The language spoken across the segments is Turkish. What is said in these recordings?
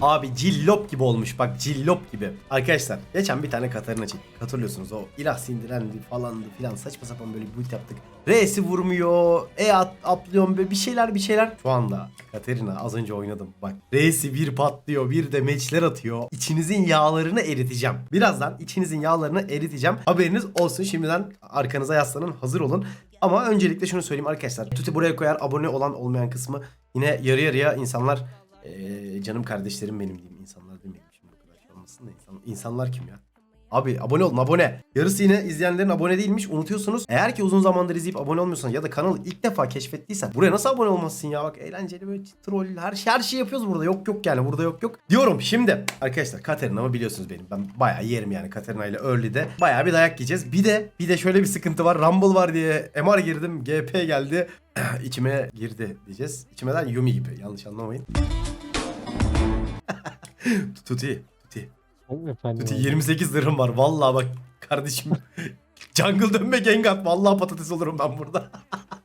Abi cillop gibi olmuş bak cillop gibi. Arkadaşlar geçen bir tane Katarina çektik. Hatırlıyorsunuz o ilah sindirendi falandı filan saçma sapan böyle build yaptık. R'si vurmuyor. E at, atlıyorum böyle bir şeyler bir şeyler. Şu anda Katarina az önce oynadım. Bak R'si bir patlıyor bir de meçler atıyor. İçinizin yağlarını eriteceğim. Birazdan içinizin yağlarını eriteceğim. Haberiniz olsun şimdiden arkanıza yaslanın hazır olun. Ama öncelikle şunu söyleyeyim arkadaşlar. Tuti buraya koyar abone olan olmayan kısmı yine yarı yarıya insanlar canım kardeşlerim benim diyeyim. İnsanlar demeyelim şimdi bu kadar şey olmasın da insan, insanlar kim ya? Abi abone olun abone. Yarısı yine izleyenlerin abone değilmiş unutuyorsunuz. Eğer ki uzun zamandır izleyip abone olmuyorsan ya da kanalı ilk defa keşfettiysen buraya nasıl abone olmazsın ya bak eğlenceli böyle troll her şey her şey yapıyoruz burada yok yok yani burada yok yok. Diyorum şimdi arkadaşlar Katerina'mı biliyorsunuz benim ben bayağı yerim yani Katerina ile Early'de bayağı bir dayak yiyeceğiz. Bir de bir de şöyle bir sıkıntı var Rumble var diye MR girdim GP geldi içime girdi diyeceğiz. İçimeden Yumi gibi yanlış anlamayın. Tuti. Efendim. Tuti abi. 28 zırhım var. Vallahi bak kardeşim. Jungle dönme gank at. Vallahi patates olurum ben burada.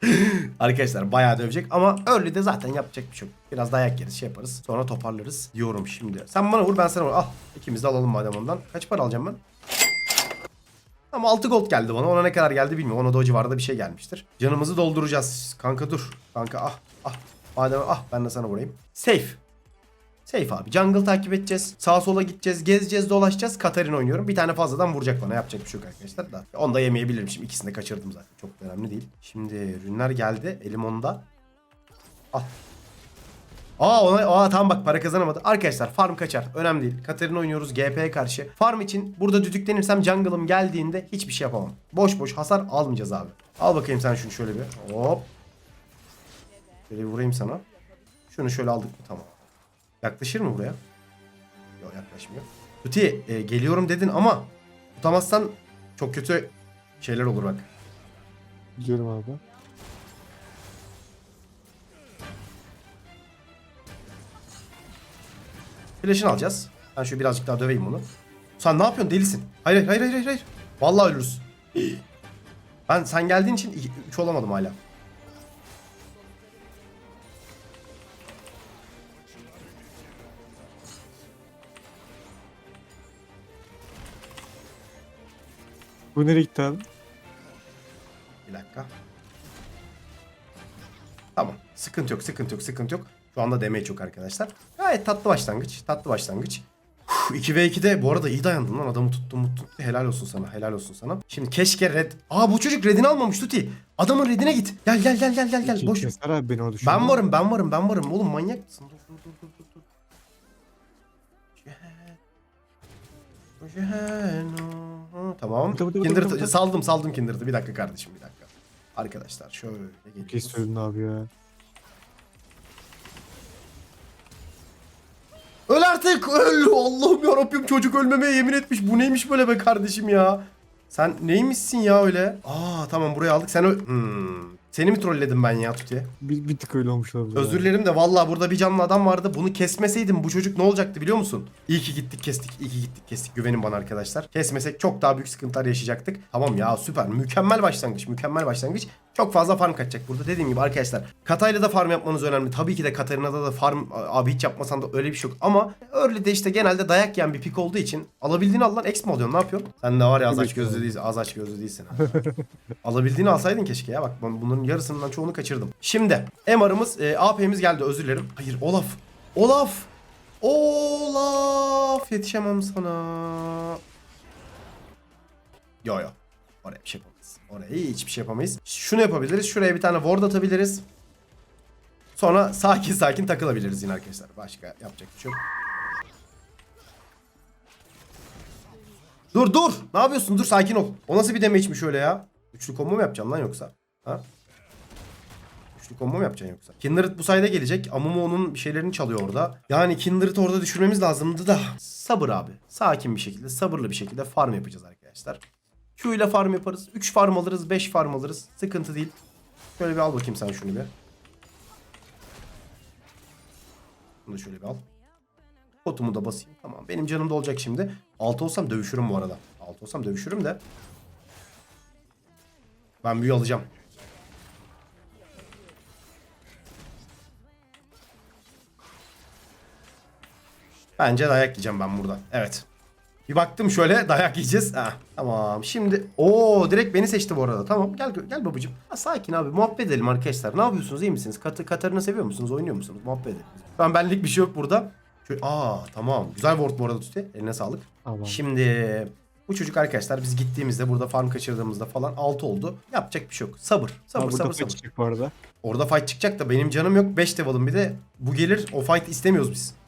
Arkadaşlar bayağı dövecek ama early de zaten yapacak bir şey yok. Biraz dayak yeriz şey yaparız. Sonra toparlarız diyorum şimdi. Sen bana vur ben sana vur. Al ikimiz de alalım madem ondan. Kaç para alacağım ben? Ama 6 gold geldi bana. Ona ne kadar geldi bilmiyorum. Ona da o civarda bir şey gelmiştir. Canımızı dolduracağız. Kanka dur. Kanka ah ah. Madem ah ben de sana vurayım. Safe. Safe abi. Jungle takip edeceğiz. Sağa sola gideceğiz. Gezeceğiz dolaşacağız. Katarina oynuyorum. Bir tane fazladan vuracak bana. Yapacak bir şey yok arkadaşlar da. Onu da yemeyebilirim şimdi. İkisini de kaçırdım zaten. Çok önemli değil. Şimdi ürünler geldi. Elim onda. Al. Aa ona aa tamam bak para kazanamadı. Arkadaşlar farm kaçar. Önemli değil. Katarina oynuyoruz GP'ye karşı. Farm için burada düdüklenirsem jungle'ım geldiğinde hiçbir şey yapamam. Boş boş hasar almayacağız abi. Al bakayım sen şunu şöyle bir. Hop. Şöyle bir vurayım sana. Şunu şöyle aldık mı? Tamam. Yaklaşır mı buraya? Yok yaklaşmıyor. Tuti e, geliyorum dedin ama tutamazsan çok kötü şeyler olur bak. Biliyorum abi. Flash'ını alacağız. Ben şöyle birazcık daha döveyim bunu. Sen ne yapıyorsun delisin? Hayır hayır hayır hayır hayır. Vallahi ölürüz. Ben sen geldiğin için 3 olamadım hala. Bu nereye gitti abi? Bir dakika. Tamam. Sıkıntı yok, sıkıntı yok, sıkıntı yok. Şu anda damage yok arkadaşlar. Gayet tatlı başlangıç. Tatlı başlangıç. Uf, 2v2'de bu arada iyi dayandın lan. Adamı tuttun muttun. Helal olsun sana. Helal olsun sana. Şimdi keşke red... Aa bu çocuk redini almamış Tuti. Adamın redine git. Gel gel gel gel gel gel. Boş. Keser abi beni o. Ben varım ben varım ben varım. Oğlum manyak mısın? Dur dur dur dur dur. dur. Jeheno. Tamam. Bıdı bıdı bıdı Kindred, bıdı bıdı. saldım saldım Kindred'ı. Bir dakika kardeşim bir dakika. Arkadaşlar şöyle geliyoruz. Kes söyledin abi ya. Öl artık öl. Allah'ım yarabbim çocuk ölmemeye yemin etmiş. Bu neymiş böyle be kardeşim ya. Sen neymişsin ya öyle? Aa tamam buraya aldık. Sen Hmm. Seni mi trolledim ben ya Tuti? Bir, bir tık öyle olmuş olabilir. Özür dilerim de vallahi burada bir canlı adam vardı. Bunu kesmeseydim bu çocuk ne olacaktı biliyor musun? İyi ki gittik kestik. İyi ki gittik kestik. Güvenin bana arkadaşlar. Kesmesek çok daha büyük sıkıntılar yaşayacaktık. Tamam ya süper. Mükemmel başlangıç. Mükemmel başlangıç. Çok fazla farm kaçacak burada. Dediğim gibi arkadaşlar. Katayla da farm yapmanız önemli. Tabii ki de Katarina'da da farm abi hiç yapmasan da öyle bir şey yok. Ama Early'de işte genelde dayak yiyen bir pik olduğu için alabildiğini al lan. X mi alıyorsun? Ne yapıyorsun? Sen de var ya az aç gözlü değilsin. Az aç gözlü değilsin. Alabildiğini alsaydın keşke ya. Bak ben bunların yarısından çoğunu kaçırdım. Şimdi MR'ımız, e, AP'miz geldi özür dilerim. Hayır Olaf. Olaf. Olaf. Yetişemem sana. Yo yo. Oraya bir şey yapamayız. Oraya hiçbir şey yapamayız. Şunu yapabiliriz. Şuraya bir tane ward atabiliriz. Sonra sakin sakin takılabiliriz yine arkadaşlar. Başka yapacak bir şey yok. Dur dur. Ne yapıyorsun? Dur sakin ol. O nasıl bir damage'miş öyle ya? Üçlü combo mu yapacaksın lan yoksa? Ha? Üçlü combo mu yapacaksın yoksa? Kindred bu sayede gelecek. Amumu onun bir şeylerini çalıyor orada. Yani Kindred'ı orada düşürmemiz lazımdı da. Sabır abi. Sakin bir şekilde, sabırlı bir şekilde farm yapacağız arkadaşlar. Q ile farm yaparız. 3 farm alırız, 5 farm alırız. Sıkıntı değil. Şöyle bir al bakayım sen şunu bir. Bunu şöyle bir al. Potumu da basayım. Tamam. Benim canım da olacak şimdi. 6 olsam dövüşürüm bu arada. 6 olsam dövüşürüm de. Ben büyü alacağım. Bence dayak yiyeceğim ben burada. Evet. Bir baktım şöyle dayak yiyeceğiz. Ha, tamam. Şimdi o direkt beni seçti bu arada. Tamam. Gel gel babacığım. Ha, sakin abi. Muhabbet edelim arkadaşlar. Ne yapıyorsunuz? iyi misiniz? Kat Katarını seviyor musunuz? Oynuyor musunuz? Muhabbet edelim. Ben benlik bir şey yok burada. Şöyle, aa tamam. Güzel ward bu arada Tuti. Eline sağlık. Tamam. Şimdi bu çocuk arkadaşlar biz gittiğimizde burada farm kaçırdığımızda falan 6 oldu. Yapacak bir şey yok. Sabır. Sabır sabır sabır. çıkacak bu arada. Orada fight çıkacak da benim canım yok. 5 level'ım bir de bu gelir. O fight istemiyoruz biz.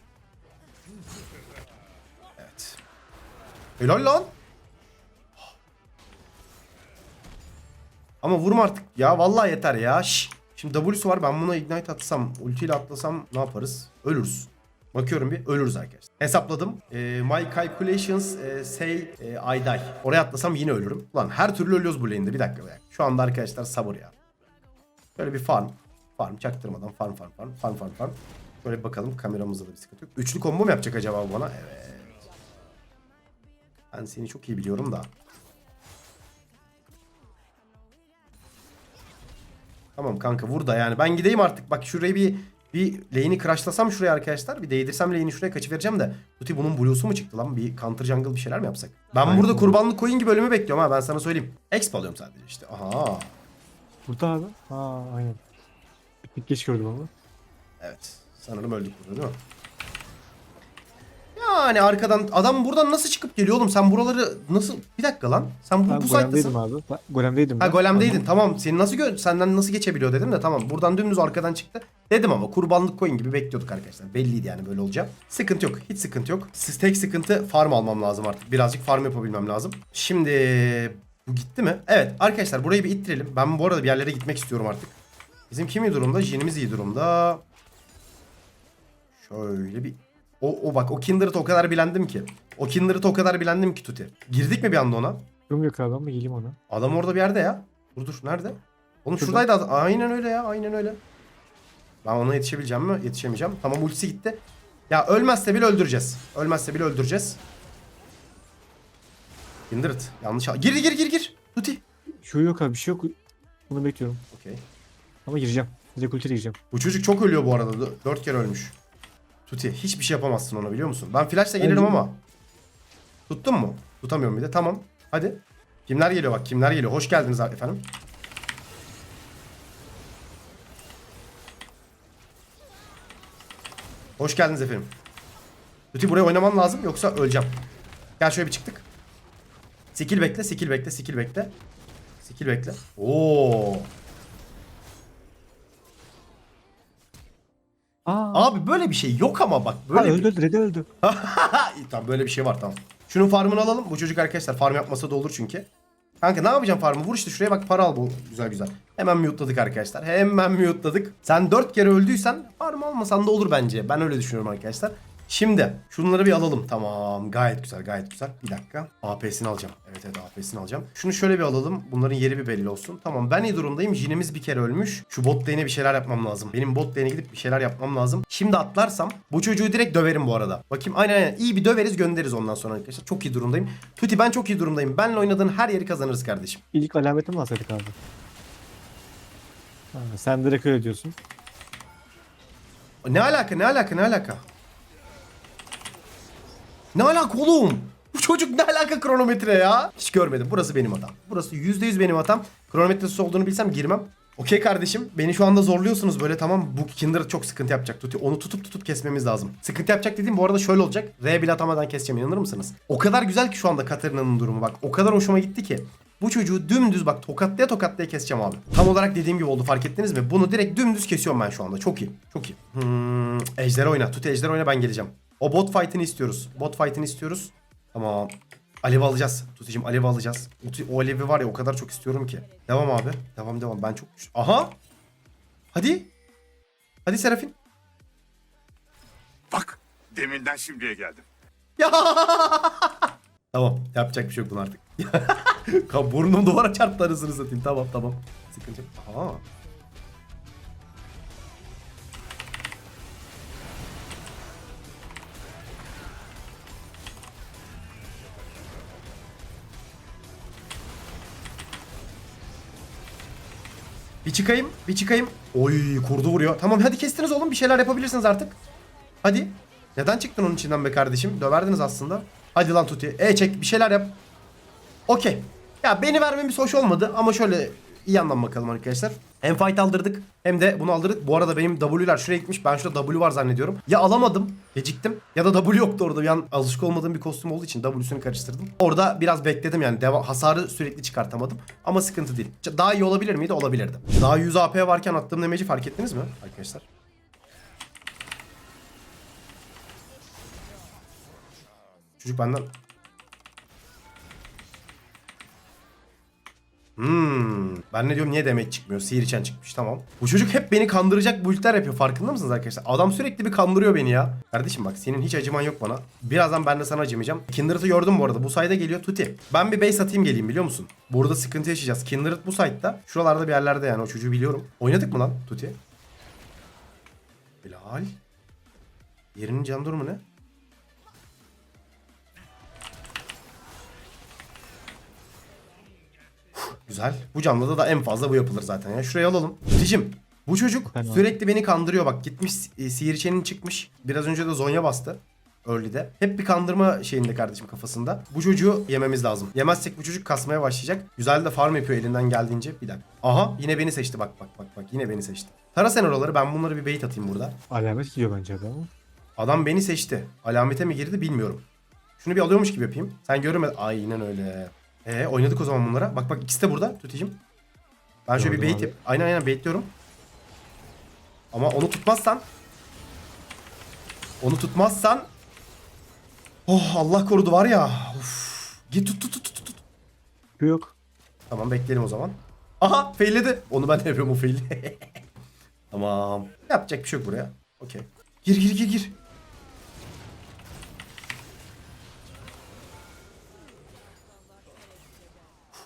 Helal lan. Ama vurma artık ya. Vallahi yeter ya. Şş. Şimdi W'su var. Ben buna ignite atsam, ultiyle atlasam ne yaparız? Ölürüz. Bakıyorum bir ölürüz arkadaşlar. Hesapladım. Ee, my calculations e, say e, I die. Oraya atlasam yine ölürüm. Ulan her türlü ölüyoruz bu lane'de. Bir dakika be. Şu anda arkadaşlar sabır ya. Şöyle bir farm. Farm çaktırmadan farm farm farm farm farm farm. Şöyle bir bakalım kameramızda da bir sıkıntı yok. Üçlü combo mu yapacak acaba bana? Evet. Ben seni çok iyi biliyorum da. Tamam kanka vur da yani. Ben gideyim artık. Bak şurayı bir bir lane'i crashlasam şuraya arkadaşlar. Bir değdirsem lane'i şuraya kaçıvereceğim de. Tuti bunun blue'su mu çıktı lan? Bir counter jungle bir şeyler mi yapsak? Ben Aynen. burada kurbanlık koyun gibi ölümü bekliyorum ha ben sana söyleyeyim. Exp alıyorum sadece işte. Aha. Burada abi. Ha aynen. Bir geç gördüm ama. Evet. Sanırım öldük burada değil mi? Yani arkadan adam buradan nasıl çıkıp geliyor oğlum? Sen buraları nasıl bir dakika lan. Sen bu, Ben bu golemdeydim abi. Golemdeydim. Ha golemdeydin. Tamam. Seni nasıl gö senden nasıl geçebiliyor dedim de tamam. Buradan dümdüz arkadan çıktı. Dedim ama kurbanlık koyun gibi bekliyorduk arkadaşlar. Belliydi yani böyle olacak. Sıkıntı yok. Hiç sıkıntı yok. Siz tek sıkıntı farm almam lazım artık. Birazcık farm yapabilmem lazım. Şimdi bu gitti mi? Evet arkadaşlar burayı bir ittirelim. Ben bu arada bir yerlere gitmek istiyorum artık. Bizim kim iyi durumda? Jinimiz iyi durumda. Şöyle bir... O, o bak o Kindred'ı o kadar bilendim ki. O Kindred'ı o kadar bilendim ki Tuti. Girdik mi bir anda ona? Durum yok abi ama geleyim ona. Adam orada bir yerde ya. Dur dur nerede? Oğlum Şurada. şuradaydı adam. Aynen öyle ya aynen öyle. Ben ona yetişebileceğim mi? Yetişemeyeceğim. Tamam ultisi gitti. Ya ölmezse bile öldüreceğiz. Ölmezse bile öldüreceğiz. Kindred. Yanlış. Gir gir gir gir. Tuti. Şu yok abi bir şey yok. Bunu bekliyorum. Okey. Ama gireceğim. Direkt ultiyle gireceğim. Bu çocuk çok ölüyor bu arada. Dö- Dört kere ölmüş. Tuti hiçbir şey yapamazsın ona biliyor musun? Ben flashla gelirim ama. Tuttun mu? Tutamıyorum bir de. Tamam. Hadi. Kimler geliyor bak kimler geliyor. Hoş geldiniz efendim. Hoş geldiniz efendim. Tuti buraya oynaman lazım yoksa öleceğim. Gel şöyle bir çıktık. Skill bekle, skill bekle, skill bekle. Skill bekle. Oo. Aa. Abi böyle bir şey yok ama bak. Böyle Böyle öldü öldü Red'e öldü. İyi, tamam böyle bir şey var tamam. Şunun farmını alalım. Bu çocuk arkadaşlar farm yapmasa da olur çünkü. Kanka ne yapacağım farmı? Vur işte şuraya bak para al bu güzel güzel. Hemen mute'ladık arkadaşlar. Hemen mute'ladık. Sen 4 kere öldüysen farm almasan da olur bence. Ben öyle düşünüyorum arkadaşlar. Şimdi şunları bir alalım. Tamam gayet güzel gayet güzel. Bir dakika. AP'sini alacağım. Evet evet AP'sini alacağım. Şunu şöyle bir alalım. Bunların yeri bir belli olsun. Tamam ben iyi durumdayım. Jinimiz bir kere ölmüş. Şu bot lane'e bir şeyler yapmam lazım. Benim bot lane'e gidip bir şeyler yapmam lazım. Şimdi atlarsam bu çocuğu direkt döverim bu arada. Bakayım aynen aynen. İyi bir döveriz göndeririz ondan sonra arkadaşlar. Çok iyi durumdayım. Tuti ben çok iyi durumdayım. Benle oynadığın her yeri kazanırız kardeşim. İlk alametini mi alsaydık abi? Ha, sen direkt öyle diyorsun. Ne alaka ne alaka ne alaka? Ne alaka oğlum? Bu çocuk ne alaka kronometre ya? Hiç görmedim. Burası benim hatam. Burası %100 benim hatam. Kronometresiz olduğunu bilsem girmem. Okey kardeşim. Beni şu anda zorluyorsunuz böyle tamam. Bu Kindred çok sıkıntı yapacak. Tuti. Onu tutup tutup kesmemiz lazım. Sıkıntı yapacak dediğim bu arada şöyle olacak. R bile atamadan keseceğim inanır mısınız? O kadar güzel ki şu anda Katarina'nın durumu bak. O kadar hoşuma gitti ki. Bu çocuğu dümdüz bak tokatlaya tokatlaya keseceğim abi. Tam olarak dediğim gibi oldu fark ettiniz mi? Bunu direkt dümdüz kesiyorum ben şu anda. Çok iyi. Çok iyi. Hmm, ejder oyna. Tut ejder oyna ben geleceğim. O bot fight'ini istiyoruz. Bot fight'ini istiyoruz. Tamam. Alev alacağız. Tutucum alev alacağız. O alevi var ya o kadar çok istiyorum ki. Devam abi. Devam devam. Ben çok... Aha. Hadi. Hadi Serafin. Bak deminden şimdiye geldim. Ya. tamam. Yapacak bir şey yok bunun artık. Burnum duvara çarptı arasını satayım. Tamam tamam. Sıkıntı yok. Aha. Bir çıkayım, bir çıkayım. Oy kurdu vuruyor. Tamam hadi kestiniz oğlum bir şeyler yapabilirsiniz artık. Hadi. Neden çıktın onun içinden be kardeşim? Döverdiniz aslında. Hadi lan Tuti. E çek bir şeyler yap. Okey. Ya beni vermemiz hoş olmadı ama şöyle iyi yandan bakalım arkadaşlar. Hem fight aldırdık hem de bunu aldırdık. Bu arada benim W'ler şuraya gitmiş. Ben şurada W var zannediyorum. Ya alamadım, geciktim ya da W yoktu orada. Bir an alışık olmadığım bir kostüm olduğu için W'sünü karıştırdım. Orada biraz bekledim yani. Deva hasarı sürekli çıkartamadım. Ama sıkıntı değil. Daha iyi olabilir miydi? Olabilirdi. Daha 100 AP varken attığım demeci fark ettiniz mi arkadaşlar? Çocuk benden Hmm. Ben ne diyorum niye demek çıkmıyor? Sihir içen çıkmış tamam. Bu çocuk hep beni kandıracak build'ler yapıyor. Farkında mısınız arkadaşlar? Adam sürekli bir kandırıyor beni ya. Kardeşim bak senin hiç acıman yok bana. Birazdan ben de sana acımayacağım. Kindred'ı gördüm bu arada. Bu sayede geliyor Tuti. Ben bir base atayım geleyim biliyor musun? Burada sıkıntı yaşayacağız. Kindred bu site'da. Şuralarda bir yerlerde yani o çocuğu biliyorum. Oynadık mı lan Tuti? Bilal. Yerinin can durumu ne? Güzel. Bu canlıda da en fazla bu yapılır zaten ya. Şurayı alalım. Ticim. Bu çocuk Ben sürekli beni kandırıyor bak. Gitmiş e, sihir çenin çıkmış. Biraz önce de Zonya bastı. Early'de. Hep bir kandırma şeyinde kardeşim kafasında. Bu çocuğu yememiz lazım. Yemezsek bu çocuk kasmaya başlayacak. Güzel de farm yapıyor elinden geldiğince. Bir dakika. Aha yine beni seçti bak bak bak bak. Yine beni seçti. Tara sen oraları ben bunları bir bait atayım burada. Alamet gidiyor bence adam. Adam beni seçti. Alamete mi girdi bilmiyorum. Şunu bir alıyormuş gibi yapayım. Sen görmedin. Aynen öyle. Ee oynadık o zaman bunlara. Bak bak ikisi de burada Tuticim. Ben şöyle bir Gördüm bait abi. yap. Aynen aynen baitliyorum. Ama onu tutmazsan onu tutmazsan Oh Allah korudu var ya. Uf. Git tut tut tut tut. tut. Yok. Tamam bekleyelim o zaman. Aha failledi. Onu ben de yapıyorum o faili. tamam. Yapacak bir şey yok buraya. Okey. Gir gir gir gir.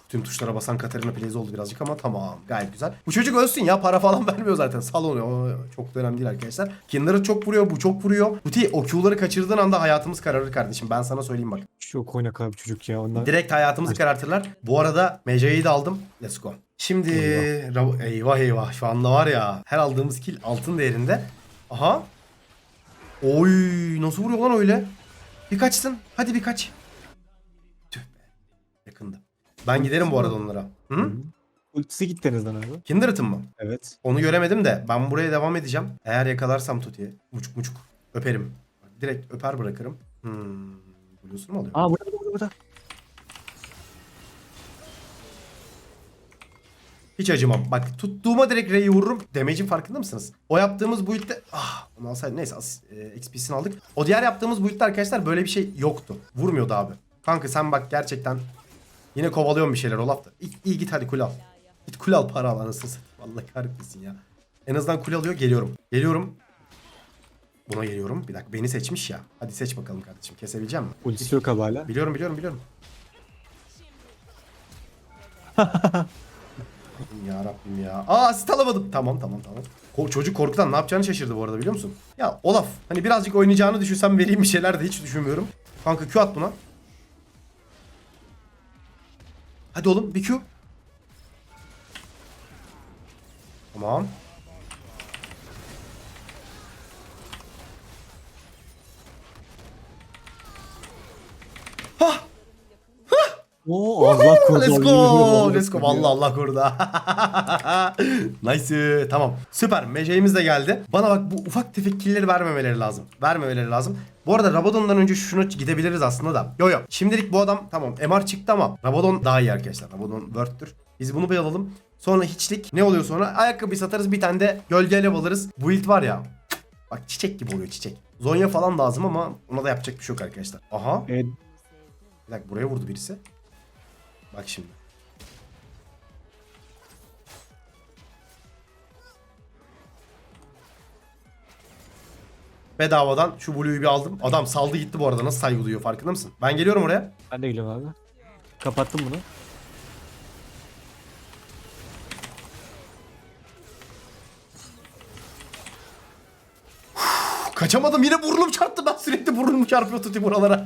Tüm tuşlara basan Katarina Plays oldu birazcık ama tamam gayet güzel. Bu çocuk ölsün ya para falan vermiyor zaten sal onu O çok da önemli değil arkadaşlar. Kindred çok vuruyor bu çok vuruyor. Buti o Q'ları kaçırdığın anda hayatımız kararır kardeşim ben sana söyleyeyim bak. Çok oyna kadar bir çocuk ya. Ondan Direkt hayatımızı karartırlar. Bu arada Meca'yı da aldım. Let's go. Şimdi eyvah. eyvah eyvah şu anda var ya her aldığımız kill altın değerinde. Aha. Oy nasıl vuruyor lan öyle? Bir kaçsın. Hadi bir kaç. Tüh be. Yakındı. Ben giderim bu arada onlara. Hı? ultisi gitti en azından abi. Kindred'ın mı? Evet. Onu göremedim de ben buraya devam edeceğim. Eğer yakalarsam Tuti'yi. Muçuk muçuk. Öperim. Direkt öper bırakırım. Hmm. Blues'unu mu alıyor? Aa burada burada burada. Hiç acımam. Bak tuttuğuma direkt R'yi vururum. Damage'in farkında mısınız? O yaptığımız build'de... Ah onu alsaydım. Neyse as- e, XP'sini aldık. O diğer yaptığımız build'de arkadaşlar böyle bir şey yoktu. Vurmuyordu abi. Kanka sen bak gerçekten yine kovalıyorsun bir şeyler Olaf da. İyi, iyi git hadi kul al. Git kul al para al anasını satayım. Allah kahretmesin ya. En azından kul alıyor geliyorum. Geliyorum. Buna geliyorum. Bir dakika beni seçmiş ya. Hadi seç bakalım kardeşim. Kesebileceğim mi? Ultisi yok abi hala. Biliyorum biliyorum biliyorum. ya Rabbim ya. Aa asist alamadım. Tamam tamam tamam. Ko- çocuk korkudan ne yapacağını şaşırdı bu arada biliyor musun? Ya Olaf hani birazcık oynayacağını düşünsem vereyim bir şeyler de hiç düşünmüyorum. Kanka Q at buna. Hadi oğlum bir Q. Tamam. Oo Allah korudu. Let's go. Let's go. Vallahi Allah korudu. nice. Tamam. Süper. Meceğimiz de geldi. Bana bak bu ufak tefek killleri vermemeleri lazım. Vermemeleri lazım. Bu arada Rabadon'dan önce şunu gidebiliriz aslında da. Yo yo. Şimdilik bu adam tamam MR çıktı ama Rabadon daha iyi arkadaşlar. Rabadon worth'tür. Biz bunu bir alalım. Sonra hiçlik. Ne oluyor sonra? Ayakkabı satarız. Bir tane de gölge alev alırız. Build var ya. Bak çiçek gibi oluyor çiçek. Zonya falan lazım ama ona da yapacak bir şey yok arkadaşlar. Aha. Evet. Bir dakika buraya vurdu birisi. Bak şimdi. Bedavadan şu Blue'yu bir aldım. Adam saldı gitti bu arada. Nasıl saygı duyuyor farkında mısın? Ben geliyorum oraya. Ben de geliyorum abi. Kapattım bunu. Kaçamadım yine burnum çarptı. Ben sürekli burnum çarpıyor tutuyor buralara.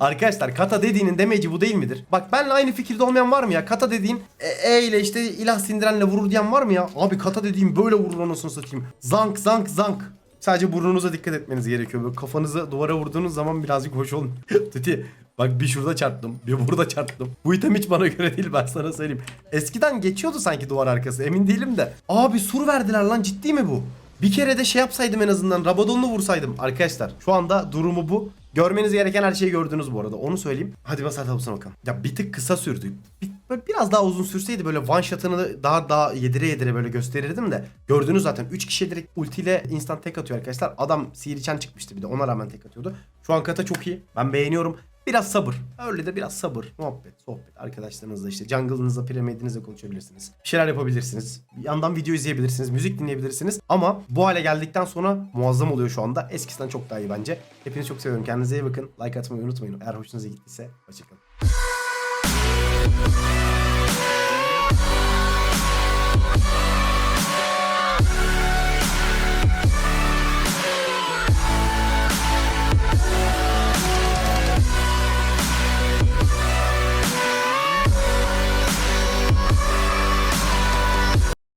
Arkadaşlar kata dediğinin demeci bu değil midir? Bak benle aynı fikirde olmayan var mı ya? Kata dediğin e, e ile işte ilah sindirenle vurur diyen var mı ya? Abi kata dediğim böyle vurur anasını satayım. Zank zank zank. Sadece burnunuza dikkat etmeniz gerekiyor. Böyle kafanızı duvara vurduğunuz zaman birazcık hoş olun. Titi bak bir şurada çarptım, bir burada çarptım. Bu item hiç bana göre değil ben sana söyleyeyim. Eskiden geçiyordu sanki duvar arkası emin değilim de. Abi sur verdiler lan ciddi mi bu? Bir kere de şey yapsaydım en azından Rabadon'u vursaydım. Arkadaşlar şu anda durumu bu. Görmeniz gereken her şeyi gördünüz bu arada. Onu söyleyeyim. Hadi basar tabusuna bakalım. Ya bir tık kısa sürdü. Bir, böyle biraz daha uzun sürseydi böyle one shot'ını daha daha yedire yedire böyle gösterirdim de. Gördünüz zaten 3 kişi direkt ultiyle instant tek atıyor arkadaşlar. Adam sihirçen çıkmıştı bir de ona rağmen tek atıyordu. Şu an kata çok iyi. Ben beğeniyorum. Biraz sabır. Öyle de biraz sabır. Muhabbet, sohbet. Arkadaşlarınızla işte jungle'ınızla, piramidinizle konuşabilirsiniz. Bir şeyler yapabilirsiniz. Bir yandan video izleyebilirsiniz. Müzik dinleyebilirsiniz. Ama bu hale geldikten sonra muazzam oluyor şu anda. Eskisinden çok daha iyi bence. Hepinizi çok seviyorum. Kendinize iyi bakın. Like atmayı unutmayın. Eğer hoşunuza gittiyse hoşçakalın.